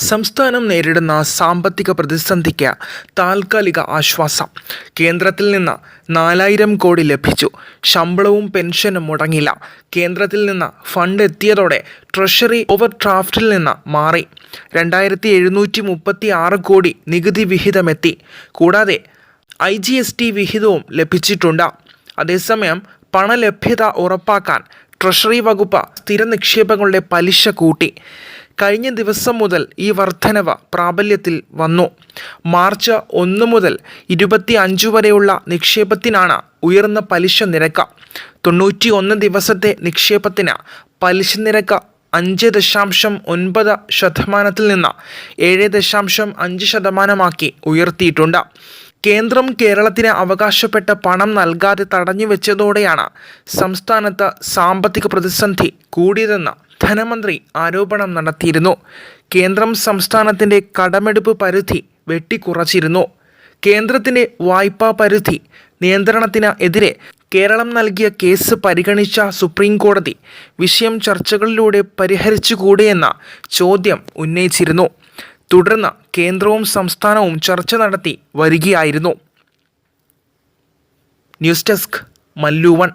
സംസ്ഥാനം നേരിടുന്ന സാമ്പത്തിക പ്രതിസന്ധിക്ക് താൽക്കാലിക ആശ്വാസം. കേന്ദ്രത്തിൽ നിന്ന് നാലായിരം കോടി ലഭിച്ചു. ശമ്പളവും പെൻഷനും മുടങ്ങില്ല. കേന്ദ്രത്തിൽ നിന്ന് ഫണ്ട് എത്തിയതോടെ ട്രഷറി ഓവർ ഡ്രാഫ്റ്റിൽ നിന്ന് മാറി. രണ്ടായിരത്തി എഴുന്നൂറ്റി മുപ്പത്തി ആറ് കോടി നികുതി വിഹിതമെത്തി. കൂടാതെ ഐ ജി എസ് ടി വിഹിതവും ലഭിച്ചിട്ടുണ്ട്. അതേസമയം പണലഭ്യത ഉറപ്പാക്കാൻ ട്രഷറി വകുപ്പ് സ്ഥിര നിക്ഷേപങ്ങളുടെ പലിശ കൂട്ടി. കഴിഞ്ഞ ദിവസം മുതൽ ഈ വർധനവ് പ്രാബല്യത്തിൽ വന്നു. മാർച്ച് ഒന്ന് മുതൽ ഇരുപത്തി അഞ്ച് വരെയുള്ള നിക്ഷേപത്തിനാണ് ഉയർന്ന പലിശ നിരക്ക്. തൊണ്ണൂറ്റി ഒന്ന് ദിവസത്തെ നിക്ഷേപത്തിന് പലിശ നിരക്ക് അഞ്ച് ദശാംശം ഒൻപത് ശതമാനത്തിൽ നിന്ന് ഏഴ് ദശാംശം അഞ്ച് ശതമാനമാക്കി ഉയർത്തിയിട്ടുണ്ട്. കേന്ദ്രം കേരളത്തിന് അവകാശപ്പെട്ട പണം നൽകാതെ തടഞ്ഞു വെച്ചതോടെയാണ് സംസ്ഥാനത്ത് സാമ്പത്തിക പ്രതിസന്ധി കൂടിയതെന്ന് ധനമന്ത്രി ആരോപണം നടത്തിയിരുന്നു. കേന്ദ്രം സംസ്ഥാനത്തിന്റെ കടമെടുപ്പ് പരിധി വെട്ടിക്കുറച്ചിരുന്നു. കേന്ദ്രത്തിന്റെ വായ്പാ പരിധി നിയന്ത്രണത്തിന് എതിരെ കേരളം നൽകിയ കേസ് പരിഗണിച്ച സുപ്രീം കോടതി വിഷയം ചർച്ചകളിലൂടെ പരിഹരിച്ചുകൂടെയെന്ന ചോദ്യം ഉന്നയിച്ചിരുന്നു. തുടർന്ന് കേന്ദ്രവും സംസ്ഥാനവും ചർച്ച നടത്തി വരികയായിരുന്നു. News desk Mallu one.